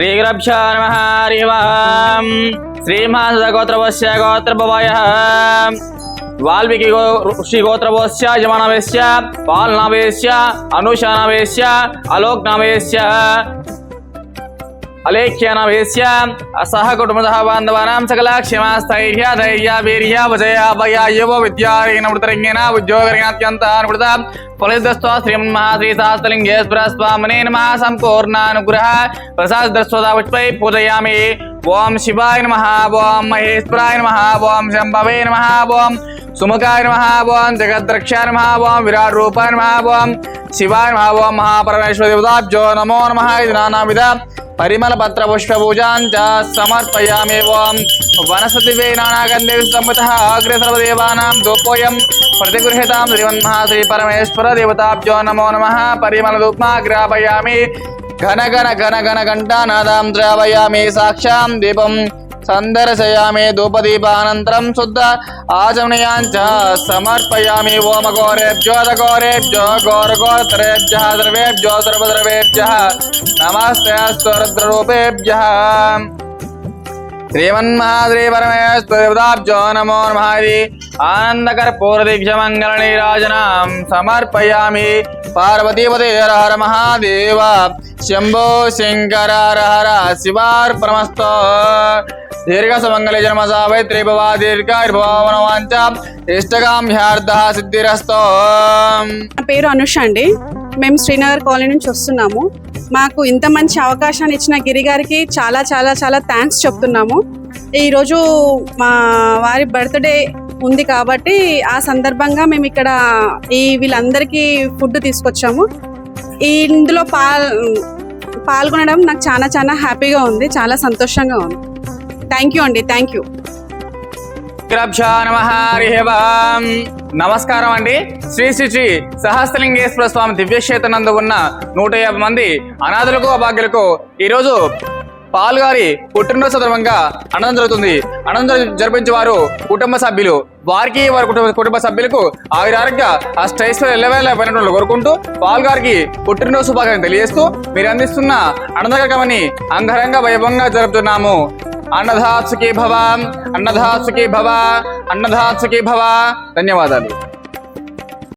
श्रीगुरभ्यो नमः हरिः ओम्। श्रीमहासगोत्रवस्य गोत्रभवायः वाल्मीकि ऋषिगोत्रवस्य यमनवेस्य पालनावेस्य పాల్నవేశ్య అనుషానవేశ్య అసహ కుటుంబ బాంధవానాం సకల క్షమాస్థైర్య ధైర్య వీర్య విజయ అభయ యువ విద్యారేణ మృతరంగేన ఉద్యోగరంగాత్యంత అనుమృత ఫలితస్వ శ్రీమన్మహాశ్రీ సహస్రలింగేశ్వర స్వామినే నమ సంపూర్ణానుగ్రహ ప్రసాదస్వదా పుష్పై పూజయామి ఓం శివాయ నమ ఓం మహేశ్వరాయ నమ ఓం శంభవే నమ ఓం సుముఖాయ నమ ఓం జగద్రక్షాయ నమ ఓం విరాట్ రూపాయ నమ ఓం శివాయ నమ ఓం మహాపరమేశ్వర దేవతాభ్యో నమో నమ ఇది నానా విధ పత్ర పుష్ప పూజాంచ సమర్పయామి ఓం వనస్పతి వే నానాగంధే సంపత అగ్రే సర్వదేవానాం దోపోయం ప్రతిగృహ్యతాం శ్రీమన్మహాశ్రీ పరమేశ్వర దేవతాభ్యో నమో నమ పరిమళ ధూప్మాగ్రాపయామి ఘన ఘన ఘన ఘన ఘంటానాదాం ద్రావయామి సాక్షాం దీపం सन्दर्शयामि धूपदीपानन्तरं शुद्ध आचमनीयाञ्च समर्पयामि ओम गौरेभ्यो द्रवेभ्यो सर्वद्रवेभ्यः नमस्ते नमो नमहारि आनन्दकर्पूरदिभ्यमङ्गलनीराजनां समर्पयामि महादेव। शम्भो शङ्कर शिवार्पणमस्तु। హర హర శివార్పణమస్తో దీర్ఘ సుమంగళ జన్మ సావైత్రి భవా దీర్ఘాయుర్భవనవాంచ సిద్ధిరస్తో నా పేరు అనుష అండి. మేము శ్రీనగర్ కాలనీ నుంచి వస్తున్నాము. మాకు ఇంత మంచి అవకాశాన్ని ఇచ్చిన గిరి గారికి చాలా చాలా చాలా థ్యాంక్స్ చెప్తున్నాము. ఈరోజు మా వారి బర్త్డే ఉంది కాబట్టి ఆ సందర్భంగా మేము ఇక్కడ ఈ వీళ్ళందరికీ ఫుడ్ తీసుకొచ్చాము. ఈ ఇందులో పాల్ పాల్గొనడం నాకు చాలా చాలా హ్యాపీగా ఉంది చాలా సంతోషంగా ఉంది. థ్యాంక్ యూ అండి థ్యాంక్ యూ. నమస్కారం అండి. శ్రీ శ్రీ శ్రీ సహస్రలింగేశ్వర స్వామి దివ్యక్షేత్రనందు ఉన్న నూట యాభై మంది అనాథులకు అభాగ్యులకు ఈరోజు పాల్గారి పుట్టినరోజు సందర్భంగా అనందం జరుగుతుంది. అనంతరం జరిపించే వారు కుటుంబ సభ్యులు. వారికి వారి కుటుంబ కుటుంబ సభ్యులకు ఆవిరారుగా ఆ అష్టైశ్వర్య ఎల్లవేళ కోరుకుంటూ పాల్గారికి పుట్టినరోజు శుభాకాంక్షలు తెలియజేస్తూ మీరు అందిస్తున్న అనందకరమని అంగరంగ వైభవంగా జరుపుతున్నాము. అన్నధాత్సుకి భవ అన్నధాత్సుకి భవ అన్నధాత్సుకి భవ ధన్యవాదాలు